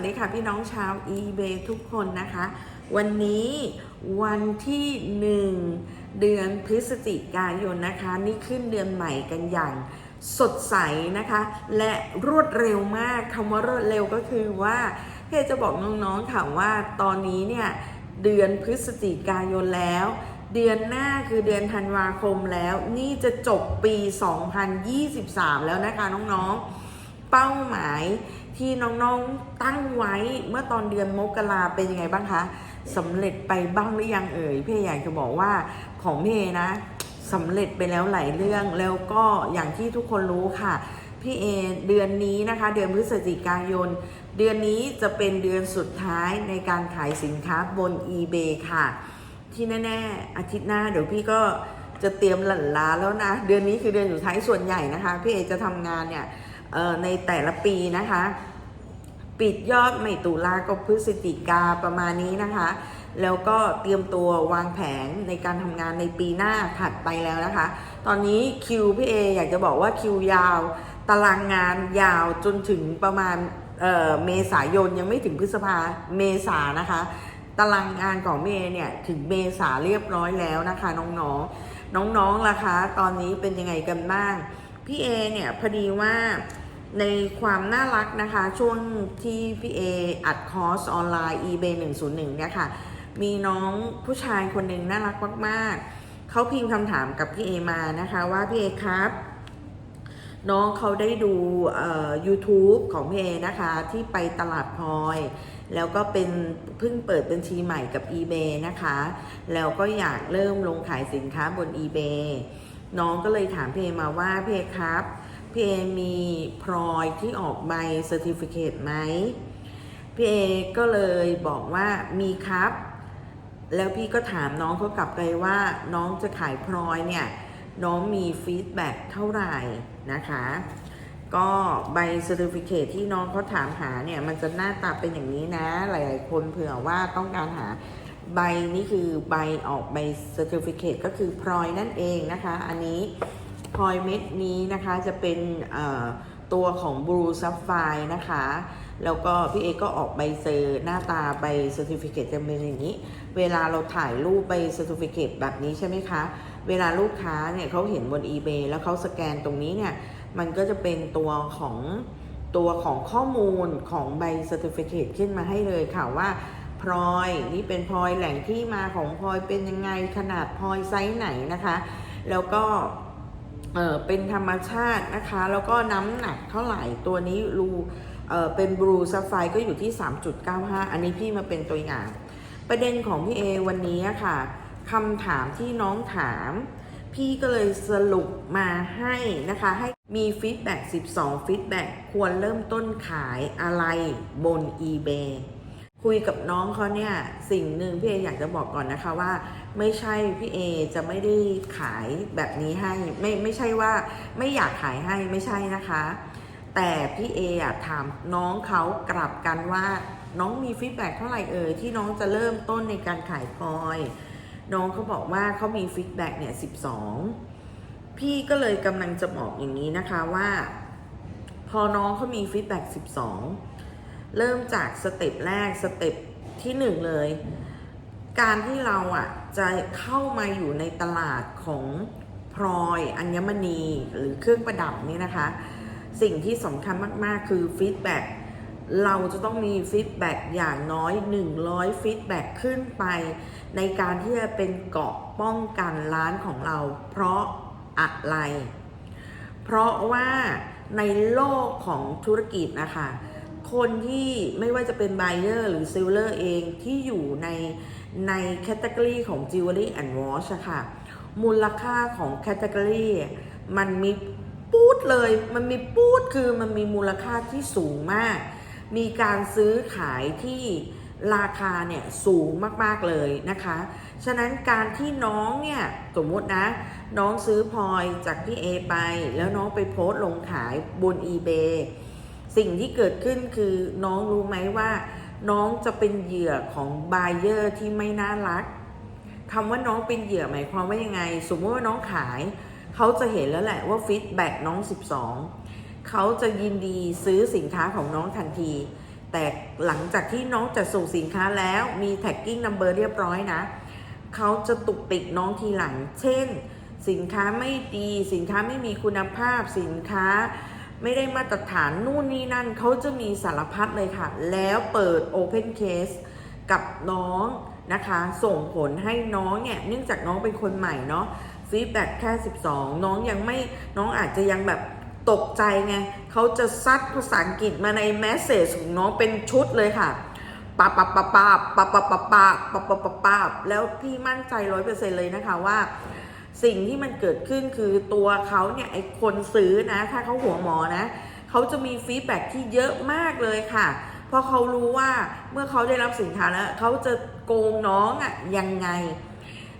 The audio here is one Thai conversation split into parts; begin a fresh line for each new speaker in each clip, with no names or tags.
วัสดีค่ะพี่น้องชาว eBay ทุกคนนะคะ วันนี้วันที่ 1 เดือนพฤศจิกายนนะคะ นี่ขึ้นเดือนใหม่กันอย่างสดใสนะคะ และรวดเร็วมากคำว่ารวดเร็วก็คือว่าเพจจะบอกน้องๆค่ะว่าตอนนี้เนี่ยเดือนพฤศจิกายนแล้ว เดือนหน้าคือเดือนธันวาคมแล้ว นี่จะจบปี 2023 แล้วนะคะน้องๆ เป้าหมาย ที่น้องๆตั้งไว้เมื่อตอนเดือนมกราเป็นยังไงบ้างคะสำเร็จไปบ้างหรือยังเอ่ยพี่อยากจะบอกว่าของพี่เอนะสำเร็จไปแล้วหลายเรื่องแล้วก็อย่างที่ทุกคนรู้ค่ะพี่เอเดือนนี้นะคะ เดือนพฤศจิกายน เดือนนี้จะเป็นเดือนสุดท้ายในการขายสินค้าบน eBay ค่ะ ที่แน่ๆ อาทิตย์หน้าเดี๋ยวพี่ก็จะเตรียมหลั่นล้าแล้วนะ เดือนนี้คือเดือนสุดท้ายส่วนใหญ่นะคะ พี่เอจะทำงานเนี่ยในแต่ละปีนะคะ ปิดยอดไม่ตุลาก็พฤศจิกาประมาณนี้นะคะ แล้วก็เตรียมตัววางแผนในการทำงานในปีหน้าถัดไปแล้วนะคะ ตอนนี้คิวพี่เออยากจะบอกว่าคิวยาว ตารางงานยาวจนถึงประมาณเเมษายนยังไม่ถึงพฤษภาเมษานะคะ ตารางงานของเมย์เนี่ยถึงเมษาเรียบร้อยแล้วนะคะน้องๆน้องๆล่ะคะ ตอนนี้เป็นยังไงกันบ้าง พี่เอเนี่ยพอดีว่า ในความน่ารักนะคะ ช่วงที่พี่เออัดคอร์สออนไลน์ eBay 101เนี่ยค่ะ มีน้องผู้ชายคนหนึ่งน่ารักมากๆ เขาพิมพ์คำถามกับพี่เอมานะคะว่าพี่เอครับ น้องเขาได้ดู YouTube ของพี่เอนะคะที่ไปตลาดพลอย แล้วก็เป็นเพิ่งเปิดบัญชีใหม่กับ eBay นะคะ แล้วก็อยากเริ่มลงขายสินค้าบน eBay น้องก็เลยถามพี่เอมาว่าพี่เอครับ พี่เอมีพลอยที่ออกใบเซอร์ติฟิเคตไหมพี่เอก็เลยบอกว่ามีครับ แล้วพี่ก็ถามน้องเขากลับไปว่าน้องจะขายพลอยเนี่ย น้องมีฟีดแบ็กเท่าไหร่นะคะ ก็ใบเซอร์ติฟิเคตที่น้องเขาถามหาเนี่ยมันจะหน้าตาเป็นอย่างนี้นะ หลายๆ คนเผื่อว่าต้องการหาใบนี้คือใบออกใบเซอร์ติฟิเคตก็คือพลอยนั่นเองนะคะ อันนี้ พลอยเม็ดนี้นะคะจะเป็นตัวของบลูซัฟไฟนะคะ แล้วก็พี่เอก็ออกใบเซอร์หน้าตาใบเซอร์ติฟิเคตจะเป็นอย่างนี้ เวลาเราถ่ายรูปใบเซอร์ติฟิเคตแบบนี้ใช่ไหมคะ เวลาลูกค้าเนี่ยเขาเห็นบน eBay แล้วเขาสแกนตรงนี้เนี่ย มันก็จะเป็นตัวของตัวของข้อมูลของใบเซอร์ติฟิเคตขึ้นมาให้เลยค่ะว่าพลอยนี่เป็นพลอยแหล่งที่มาของพลอยเป็นยังไงขนาดพลอยไซส์ไหนนะคะ แล้วก็ เออเป็นธรรมชาตินะคะ แล้วก็น้ำหนักเท่าไหร่ตัวนี้รูเออเป็นบลูซัฟไฟก็อยู่ที่ 3.95 อันนี้พี่มาเป็นตัวอย่าง ประเด็นของพี่เอวันนี้ค่ะคำถามที่น้องถาม พี่ก็เลยสรุปมาให้นะคะ ให้มีฟีดแบ็ก12ฟีดแบ็กควรเริ่มต้นขายอะไรบน eBay คุยกับน้องเขาเนี่ยสิ่งหนึ่งพี่เออยากจะบอกก่อนนะคะว่า ไม่ใช่พี่เอจะไม่ได้ขายแบบนี้ให้ไม่ไม่ใช่ว่าไม่อยากขายให้ไม่ใช่นะคะ แต่พี่เออะถามน้องเขากลับกันว่าน้องมีฟีดแบ็กเท่าไหร่เอ่ยที่น้องจะเริ่มต้นในการขายพลอย น้องเขาบอกว่าเขามีฟีดแบ็กเนี่ย12พี่ก็เลยกำลังจะบอกอย่างนี้นะคะว่า พอน้องเขามีฟีดแบ็ก12 เริ่มจากสเต็ปแรกสเต็ปที่1เลย การที่เราอะจะเข้ามาอยู่ในตลาดของพลอยอัญมณีหรือเครื่องประดับนี่นะคะ สิ่งที่สำคัญมาก ๆ คือฟีดแบ็กเราจะต้องมีฟีดแบ็กอย่างน้อย 100ฟีดแบ็กขึ้นไป ในการที่จะเป็นเกาะป้องกันร้านของเรา เพราะอะไร เพราะว่าในโลกของธุรกิจนะคะ คนที่ไม่ว่าจะเป็น buyer หรือ seller เองที่อยู่ในในแคตตากรีของ jewelry and watch ค่ะ มูลค่าของแคตตากรีมันมีปูดเลย มันมีปูดคือมันมีมูลค่าที่สูงมาก มีการซื้อขายที่ราคาเนี่ยสูงมากๆเลยนะคะ ฉะนั้นการที่น้องเนี่ยสมมตินะ น้องซื้อพลอยจากพี่เอไป แล้วน้องไปโพสต์ลงขายบน eBay สิ่งที่เกิดขึ้นคือน้องรู้ไหมว่า น้องจะเป็นเหยื่อของบ u เ e อร์ที่ไม่น่ารักคำว่าน้องเป็นเหยื่อหมายความว่ายังไง สมมติว่าน้องขาย เขาจะเห็นแล้วแหละว่าฟีดแบ็กน้อง 12 เขาจะยินดีซื้อสินค้าของน้องทันที แต่หลังจากที่น้องจัดส่งสินค้าแล้วมีแท็กกิ้งนัมเบอร์เรียบร้อยนะ เขาจะตุกติกน้องทีหลัง เช่น สินค้าไม่ดี สินค้าไม่มีคุณภาพสินค้า ไม่ได้มาตรฐานนู่นนี่นั่นเขาจะมีสารพัดเลยค่ะ แล้วเปิด Open Case กับน้องนะคะ ส่งผลให้น้องเนี่ยเนื่องจากน้องเป็นคนใหม่เนาะฟีดแบ็แค่ 12 น้องยังไม่น้องอาจจะยังแบบตกใจไงเขาจะซัดภาษาอังกฤษมาในแมสเซจของน้องเป็นชุดเลยค่ะปะปะปะปะปะปะปะปะปะปะปะปะแล้วพี่มั่นใจร้อยเปอร์เซ็นเลยนะคะว่า สิ่งที่มันเกิดขึ้นคือตัวเขาเนี่ยไอคนซื้อนะ ถ้าเขาหัวหมอนะเขาจะมีฟีดแบ็ที่เยอะมากเลยค่ะ เพราะเขารู้ว่าเมื่อเขาได้รับสินค้าแล้วเขาจะโกงน้องอะยังไง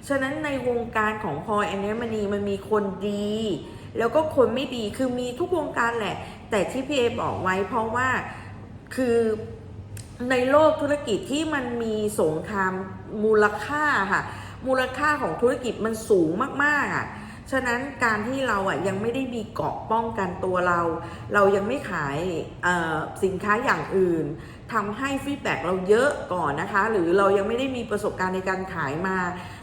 ฉะนั้นในวงการของพลอยแอนเนมณีมันมีคนดี แล้วก็คนไม่ดีคือมีทุกวงการแหละ แต่ที่พี่เอบอกไว้เพราะว่าคือในโลกธุรกิจที่มันมีสงครามมูลค่าค่ะ มูลค่าของธุรกิจมันสูงมากๆอะฉะนั้นการที่เราอะยังไม่ได้มีเกาะป้องกันตัวเรา เรายังไม่ขายสินค้าอย่างอื่นทำให้ฟีดแบ็กเราเยอะก่อนนะคะ หรือเรายังไม่ได้มีประสบการณ์ในการขายมา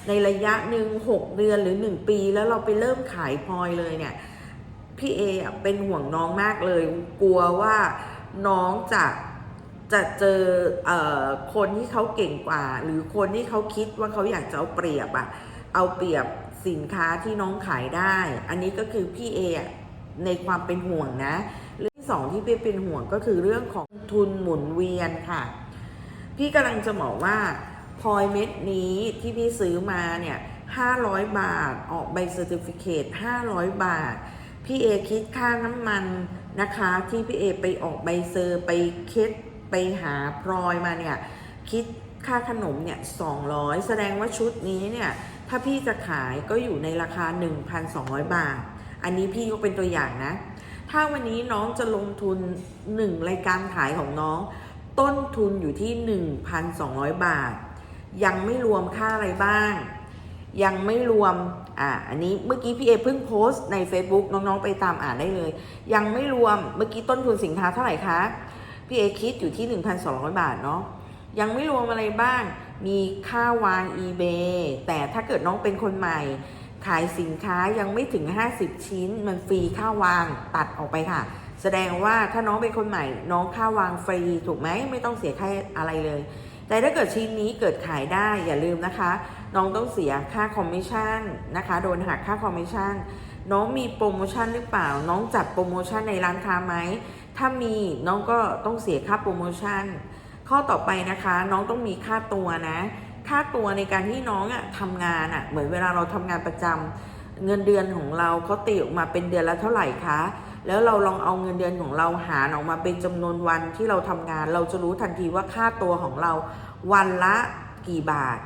ในระยะหนึ่ง6 เดือนหรือ 1 ปี แล้วเราไปเริ่มขายพลอยเลยเนี่ยพี่เออเป็นห่วงน้องมากเลย กลัวว่าน้องจะ จะเจอเอ่อคนที่เขาเก่งกว่า หรือคนที่เขาคิดว่าเขาอยากจะเอาเปรียบอะเอาเปรียบสินค้าที่น้องขายได้ อันนี้ก็คือพี่เอในความเป็นห่วงนะ เรื่องที่สองที่พี่เป็นห่วงก็คือเรื่องของทุนหมุนเวียนค่ะ พี่กำลังจะบอกว่าพลอยเม็ดนี้ที่พี่ซื้อมาเนี่ย500บาทออกใบเซอร์ติฟิเคต500บาท พี่เอคิดค่าน้ำมันนะคะ ที่พี่เอไปออกใบเซอร์ไปเคิด ไปหาพลอยมาเนี่ยคิดค่าขนมเนี่ย200แสดงว่าชุดนี้เนี่ยถ้าพี่จะขายก็อยู่ในราคา 1,200 บาท อันนี้พี่ยกเป็นตัวอย่างนะ ถ้าวันนี้น้องจะลงทุน 1 รายการขายของน้อง ต้นทุนอยู่ที่ 1,200 บาท ยังไม่รวมค่าอะไรบ้าง ยังไม่รวมอ่าอันนี้เมื่อกี้พี่เอเพิ่งโพสต์ใน Facebook น้องๆไปตามอ่านได้เลย ยังไม่รวมเมื่อกี้ต้นทุนสินค้าเท่าไหร่คะ พี่เอคิดอยู่ที่ 1,200 บาทเนาะยังไม่รวมอะไรบ้าง มีค่าวาง eBay แต่ถ้าเกิดน้องเป็นคนใหม่ ขายสินค้ายังไม่ถึง 50 ชิ้น มันฟรีค่าวางตัดออกไปค่ะ แสดงว่าถ้าน้องเป็นคนใหม่ น้องค่าวางฟรีถูกไหมไม่ต้องเสียค่าอะไรเลย แต่ถ้าเกิดชิ้นนี้เกิดขายได้อย่าลืมนะคะ น้องต้องเสียค่าคอมมิชชั่นนะคะโดนหักค่าคอมมิชชั่นน้องมีโปรโมชั่นหรือเปล่า น้องจัดโปรโมชั่นในร้านค้าไหม ถ้ามีน้องก็ต้องเสียค่าโปรโมชั่น ข้อต่อไปนะคะ น้องต้องมีค่าตัวนะ ค่าตัวในการที่น้องอะทำงานอะเหมือนเวลาเราทำงานประจำเงินเดือนของเราเขาตีออกมาเป็นเดือนละเท่าไหร่คะแล้วเราลองเอาเงินเดือนของเราหารออกมาเป็นจำนวนวันที่เราทำงาน เราจะรู้ทันทีว่าค่าตัวของเราวันละกี่บาท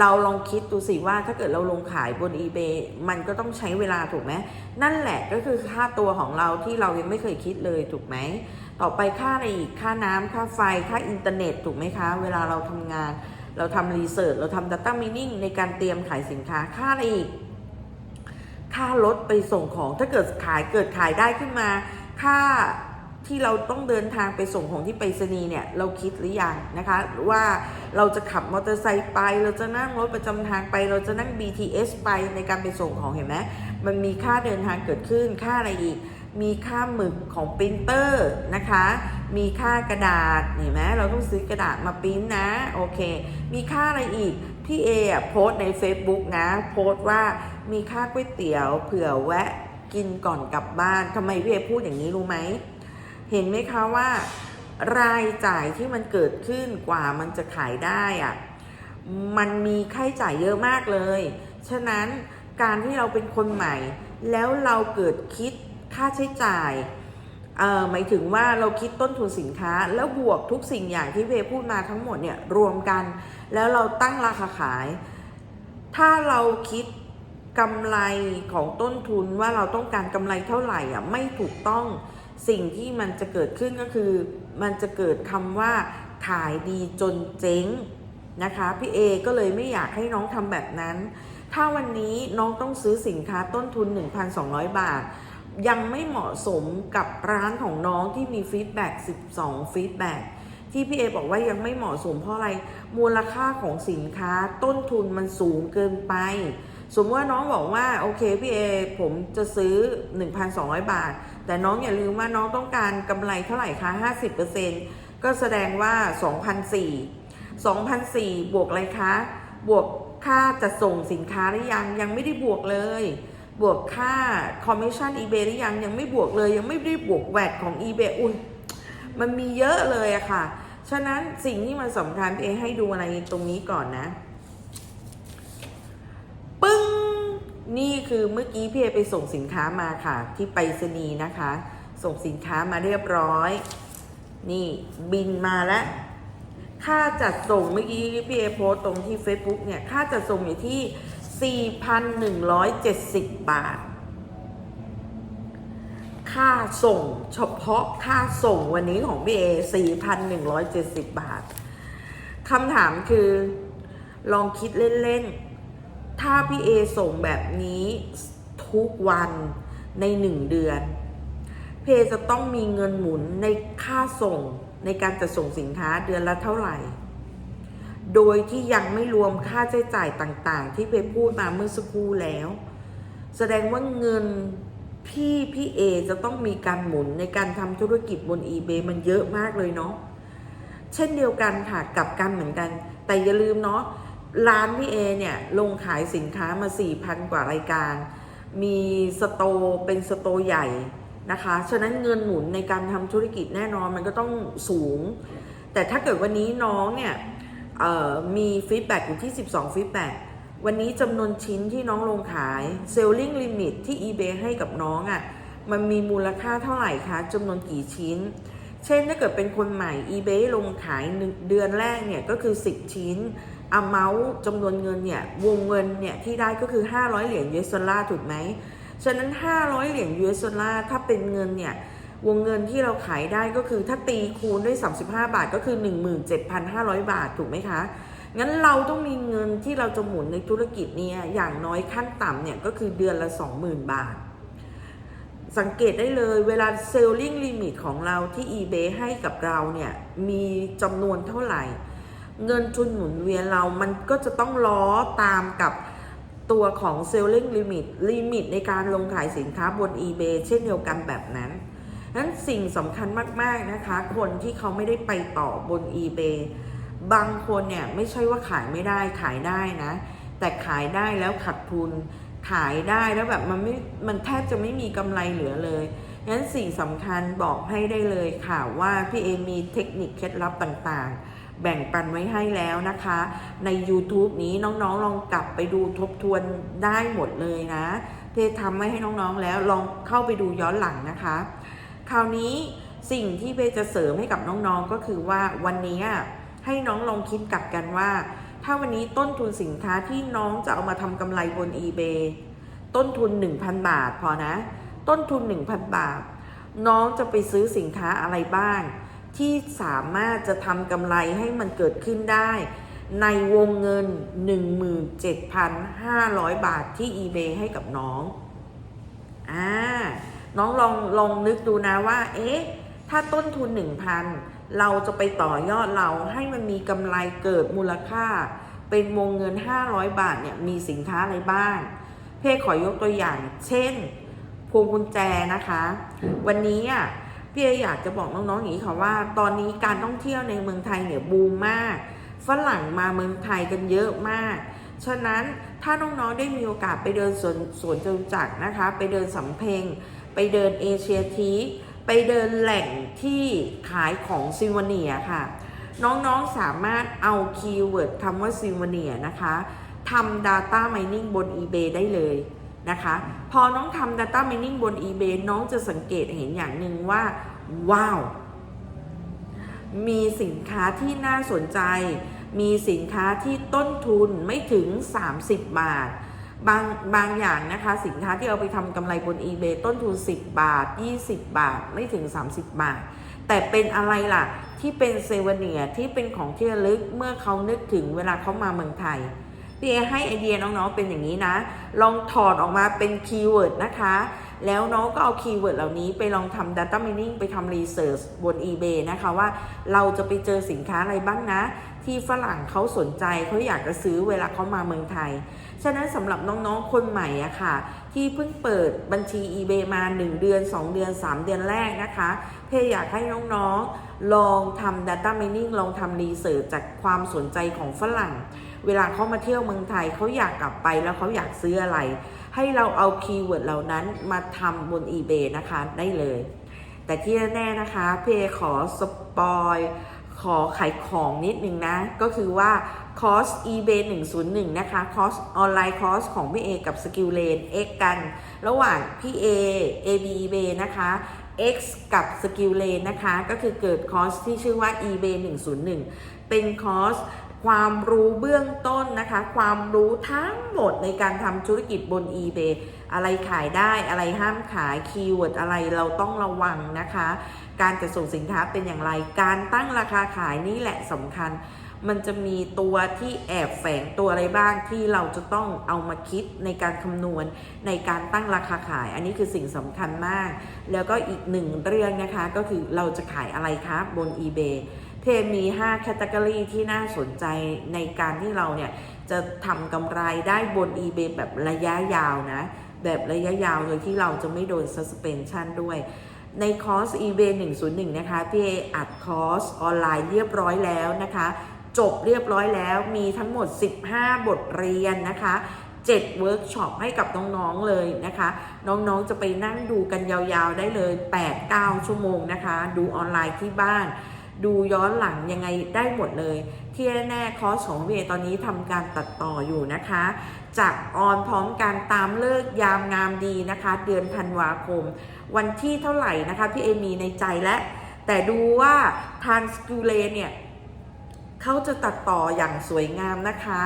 เราลองคิดดูสิว่าถ้าเกิดเราลงขายบน eBay มันก็ต้องใช้เวลาถูกไหมนั่นแหละก็คือค่าตัวของเราที่เรายังไม่เคยคิดเลยถูกไหมต่อไปค่าอะไรอีกค่าน้ำค่าไฟค่าอินเทอร์เน็ตถูกไหมคะ เวลาเราทำงาน เราทำรีเสิร์ชเราทำ Data Mining ในการเตรียมขายสินค้าค่าอะไรอีก ค่ารถไปส่งของถ้าเกิดขายเกิดขายได้ขึ้นมา ค่า ที่เราต้องเดินทางไปส่งของที่ไปรษณีย์เนี่ยเราคิดหรือยังนะคะว่าเราจะขับมอเตอร์ไซค์ไป เราจะนั่งรถประจำทางไป เราจะนั่ง BTS ไปในการไปส่งของเห็นไหมมันมีค่าเดินทางเกิดขึ้นค่าอะไรอีก มีค่าหมึกของปรินเตอร์นะคะ มีค่ากระดาษเห็นไหมเราต้องซื้อกระดาษมาปริ้นนะโอเค มีค่าอะไรอีกพี่เออะโพสต์ใน Facebook นะ โพสต์ว่ามีค่าก๋วยเตี๋ยว เผื่อแวะกินก่อนกลับบ้านทำไมพี่เอพูดอย่างนี้รู้ไหม เห็นไหมคะว่ารายจ่ายที่มันเกิดขึ้นกว่ามันจะขายได้อะมันมีค่าใช้จ่ายเยอะมากเลย ฉะนั้นการที่เราเป็นคนใหม่ แล้วเราเกิดคิดค่าใช้จ่ายเอ่อหมายถึงว่าเราคิดต้นทุนสินค้า แล้วบวกทุกสิ่งอย่างที่เวพูดมาทั้งหมดเนี่ยรวมกัน แล้วเราตั้งราคาขาย ถ้าเราคิดกำไรของต้นทุนว่าเราต้องการกำไรเท่าไหร่อะไม่ถูกต้อง สิ่งที่มันจะเกิดขึ้นก็คือ มันจะเกิดคำว่าขายดีจนเจ๊งนะคะพี่เอก็เลยไม่อยากให้น้องทำแบบนั้น ถ้าวันนี้น้องต้องซื้อสินค้าต้นทุน 1,200 บาท ยังไม่เหมาะสมกับร้านของน้องที่มีฟีดแบ็ก12ฟีดแบ็กที่พี่เอบอกว่ายังไม่เหมาะสมเพราะอะไร มูลค่าของสินค้าต้นทุนมันสูงเกินไป สมมติว่าน้องบอกว่าโอเคพี่เอผมจะซื้อ 1,200 บาท แต่น้องอย่าลืมว่าน้องต้องการกำไรเท่าไหร่คะ50%ก็แสดงว่า2,004 2,004บวกอะไรคะ บวกค่าจะส่งสินค้าหรือยังยังไม่ได้บวกเลย บวกค่าคอมมิชชั่น eBay หรือยังยังไม่บวกเลย ยังไม่ได้บวกแวดของ eBay อุ้ยมันมีเยอะเลยอะค่ะ ฉะนั้นสิ่งที่มันสำคัญพี่เอให้ดูอะไรตรงนี้ก่อนนะ ปึ้ง นี่คือเมื่อกี้พี่เอไปส่งสินค้ามาค่ะ ที่ไปรษณีย์นะคะ ส่งสินค้ามาเรียบร้อย นี่บินมาแล้วค่าจัดส่งเมื่อกี้พี่เอโพสตรงที่ Facebook เนี่ยค่าจัดส่งอยู่ที่ 4,170 บาท ค่าส่งเฉพาะค่าส่งวันนี้ของพี่เอ4,170 บาทคำถามคือลองคิดเล่น ๆ ถ้าพี่เอส่งแบบนี้ทุกวันในหนึ่งเดือน เพจะต้องมีเงินหมุนในค่าส่งในการจะส่งสินค้าเดือนละเท่าไหร่ โดยที่ยังไม่รวมค่าใช้จ่ายต่างๆ ที่เพพูดมาเมื่อสักครู่แล้ว แสดงว่าเงินพี่พี่เอจะต้องมีการหมุนในการทำธุรกิจบน eBay มันเยอะมากเลยเนาะ เช่นเดียวกันค่ะกับกันเหมือนกัน แต่อย่าลืมเนาะ ร้านพี่เอเนี่ยลงขายสินค้ามา 4,000 กว่ารายการ มีสโตเป็นสโตใหญ่นะคะ ฉะนั้นเงินหมุนในการทำธุรกิจแน่นอนมันก็ต้องสูง แต่ถ้าเกิดวันนี้น้องเนี่ยมีฟีดแบ็กอยู่ที่ 12ฟีดแบ็กวันนี้จำนวนชิ้นที่น้องลงขาย Selling Limit ที่ eBay ให้กับน้องอะ่ะมันมีมูลค่าเท่าไหร่คะจำนวนกี่ชิ้น เช่นถ้าเกิดเป็นคนใหม่ eBay ลงขายเดือนแรกเนี่ยก็คือ 10 ชิ้น amount จำนวนเงินเนี่ยวงเงินเนี่ยที่ได้ก็คือ 500 เหรียญ US ดอลลาร์ถูกไหมฉะนั้น 500 เหรียญ US ดอลลาร์ถ้าเป็นเงินเนี่ยวงเงินที่เราขายได้ก็คือถ้าตีคูณด้วย 35 บาทก็คือ 17,500 บาทถูกไหมคะ งั้นเราต้องมีเงินที่เราจะหมุนในธุรกิจเนี้อย่างน้อยขั้นต่ำเนี่ยก็คือเดือนละ 20,000 บาท สังเกตได้เลยเวลา selling limit ของเราที่ eBay ให้กับเราเนี่ยมีจำนวนเท่าไหร่ เงินทุนหมุนเวียนเรามันก็จะต้องล้อตามกับตัวของ selling limit ลิมิตในการลงขายสินค้าบน eBay เช่นเดียวกันแบบนั้นนั้นสิ่งสำคัญมาก ๆ นะคะ คนที่เขาไม่ได้ไปต่อบน eBay บางคนเนี่ยไม่ใช่ว่าขายไม่ได้ขายได้นะ แต่ขายได้แล้วขาดทุนขายได้แล้วแบบมันไม่มันแทบจะไม่มีกำไรเหลือเลยงั้นสิ่งสำคัญบอกให้ได้เลยค่ะว่าพี่เอมีเทคนิคเคล็ดลับต่างๆ แบ่งปันไว้ให้แล้วนะคะ ใน YouTube นี้น้องๆลองกลับไปดูทบทวนได้หมดเลยนะเพทำไว้ให้น้องๆแล้วลองเข้าไปดูย้อนหลังนะคะ คราวนี้สิ่งที่เพจะเสริมให้กับน้องๆก็คือว่าวันนี้ให้น้องลองคิดกลับกันว่า ถ้าวันนี้ต้นทุนสินค้าที่น้องจะเอามาทำกำไรบน eBay ต้นทุน 1,000 บาทพอนะ ต้นทุน 1,000 บาท น้องจะไปซื้อสินค้าอะไรบ้าง ที่สามารถจะทำกำไรให้มันเกิดขึ้นได้ ในวงเงิน 17,500 บาทที่ eBay ให้กับน้องอ่าน้องลองลองนึกดูนะว่า เอ๊ะ ถ้าต้นทุน 1,000 เราจะไปต่อยอดเราให้มันมีกำไรเกิดมูลค่า เป็นวงเงิน 500 บาทเนี่ยมีสินค้าอะไรบ้าง เพ่ขอยกตัวอย่าง เช่นพวงกุญแจนะคะ วันนี้อะ พี่อยากจะบอกน้องๆอย่างนี้ค่ะว่า ตอนนี้การท่องเที่ยวในเมืองไทยเนี่ยบูมมาก ฝรั่งมาเมืองไทยกันเยอะมาก ฉะนั้นถ้าน้องๆได้มีโอกาสไปเดินสวนสวนจตุจักรนะคะ ไปเดินสำเพ็ง ไปเดินเอเชียทีไปเดินแหล่งที่ขายของซิวเนียค่ะ น้องๆสามารถเอาคีย์เวิร์ดคำว่าซิวเนียนะคะทำ Data Mining บน eBay ได้เลย นะคะ พอน้องทำ Data Mining บน eBay น้องจะสังเกตเห็นอย่างหนึ่งว่า ว้าว มีสินค้าที่น่าสนใจ มีสินค้าที่ต้นทุนไม่ถึง 30 บาท บางบางอย่างนะคะ สินค้าที่เอาไปทำกำไรบน eBay ต้นทุน 10 บาท 20 บาท ไม่ถึง 30 บาท แต่เป็นอะไรล่ะ ที่เป็นเซเวเนียที่เป็นของที่ระลึกเมื่อเขานึกถึงเวลาเขามาเมืองไทย พี่เอให้ไอเดียน้องๆเป็นอย่างนี้นะ ลองถอดออกมาเป็นคีย์เวิร์ดนะคะ แล้วน้องก็เอาคีย์เวิร์ดเหล่านี้ไปลองทำ Data Mining ไปทำ Research บน eBay นะคะว่าเราจะไปเจอสินค้าอะไรบ้างนะ ที่ฝรั่งเขาสนใจเขาอยากจะซื้อเวลาเขามาเมืองไทย ฉะนั้นสำหรับน้องๆคนใหม่อะค่ะ ที่เพิ่งเปิดบัญชี eBay มา 1 เดือน 2 เดือน 3 เดือนแรกนะคะเพอยากให้น้องๆลองทำ Data Mining ลองทำรีเสิร์ชจากความสนใจของฝรั่ง เวลาเขามาเที่ยวเมืองไทยเขาอยากกลับไปแล้วเขาอยากซื้ออะไร ให้เราเอาคีย์เวิร์ดเหล่านั้นมาทำบน eBay นะคะได้เลย แต่ที่แน่ๆนะคะเพขอสปอยขอขายของนิดนึงนะ ก็คือว่าคอร์ส eBay 101 นะคะ คอร์สออนไลน์คอร์สของพี่เอกับ Skill Lane X กัน ระหว่างพี่เอ AB eBay นะคะ X กับ Skill Lane นะคะ ก็คือเกิดคอร์สที่ชื่อว่า eBay 101 เป็นคอร์ส ความรู้เบื้องต้นนะคะ ความรู้ทั้งหมดในการทำธุรกิจบน eBay อะไรขายได้อะไรห้ามขายคีย์เวิร์ดอะไรเราต้องระวังนะคะ การจะส่งสินค้าเป็นอย่างไร การตั้งราคาขายนี่แหละสำคัญ มันจะมีตัวที่แอบแฝงตัวอะไรบ้างที่เราจะต้องเอามาคิดในการคำนวณในการตั้งราคาขาย อันนี้คือสิ่งสำคัญมาก แล้วก็อีกหนึ่งเรื่องนะคะก็คือเราจะขายอะไรคะบน eBay เพมี5แคตตากรีที่น่าสนใจในการที่เราเนี่ย จะทำกำไรได้บน eBay แบบระยะยาวนะ แบบระยะยาวโดยที่เราจะไม่โดน suspension ด้วย ในคอร์ส eBay 101 นะคะ พี่เออัดคอร์สออนไลน์เรียบร้อยแล้วนะคะ จบเรียบร้อยแล้วมีทั้งหมด 15 บทเรียนนะคะ7เวิร์กช็อปให้กับน้องๆเลยนะคะ น้องๆจะไปนั่งดูกันยาวๆได้เลย 8-9 ชั่วโมงนะคะ ดูออนไลน์ที่บ้าน ดูย้อนหลังยังไงได้หมดเลย ที่แน่ๆคอร์สของพี่เอตอนนี้ทำการตัดต่ออยู่นะคะ จากออนพร้อมการตามเลิกยามงามดีนะคะ เดือนธันวาคม วันที่เท่าไหร่นะคะพี่เอมีในใจแล้วแต่ดูว่าทางสกิลเลเนี่ยเขาจะตัดต่ออย่างสวยงามนะคะ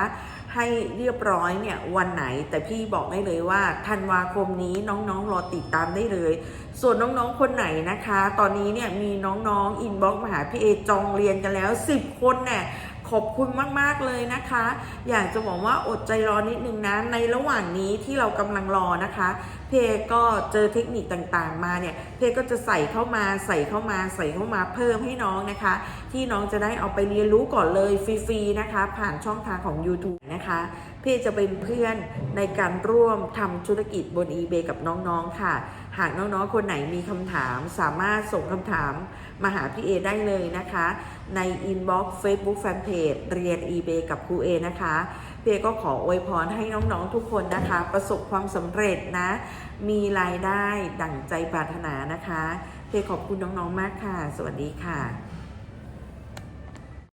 ให้เรียบร้อยเนี่ยวันไหนแต่พี่บอกได้เลยว่าธันวาคมนี้น้องๆรอติดตามได้เลย ส่วนน้องๆคนไหนนะคะ ตอนนี้เนี่ยมีน้องๆอินบ็อกมาหาพี่เอจองเรียนกันแล้ว 10 คนเนี่ยขอบคุณมาก ๆ เลยนะคะ อยากจะบอกว่าอดใจรอนิดนึงนะ ในระหว่างนี้ที่เรากำลังรอนะคะ เพก็เจอเทคนิคต่างๆมาเนี่ยเพก็จะใส่เข้ามาใส่เข้ามาใส่เข้ามาเพิ่มให้น้องนะคะ ที่น้องจะได้เอาไปเรียนรู้ก่อนเลยฟรีๆนะคะ ผ่านช่องทางของ YouTube นะคะเพจะเป็นเพื่อนในการร่วมทำธุรกิจบน eBay กับน้องๆค่ะ หากน้องๆ คนไหนมีคำถามสามารถส่งคำถามมาหาพี่เอได้เลยนะคะ ใน Inbox Facebook Fanpage เรียน eBay กับครูเอนะคะ พี่ก็ขออวยพรให้น้องๆทุกคนนะคะ ประสบความสำเร็จนะ มีรายได้ดั่งใจปรารถนานะคะเพขอบคุณน้องๆมากค่ะ สวัสดีค่ะ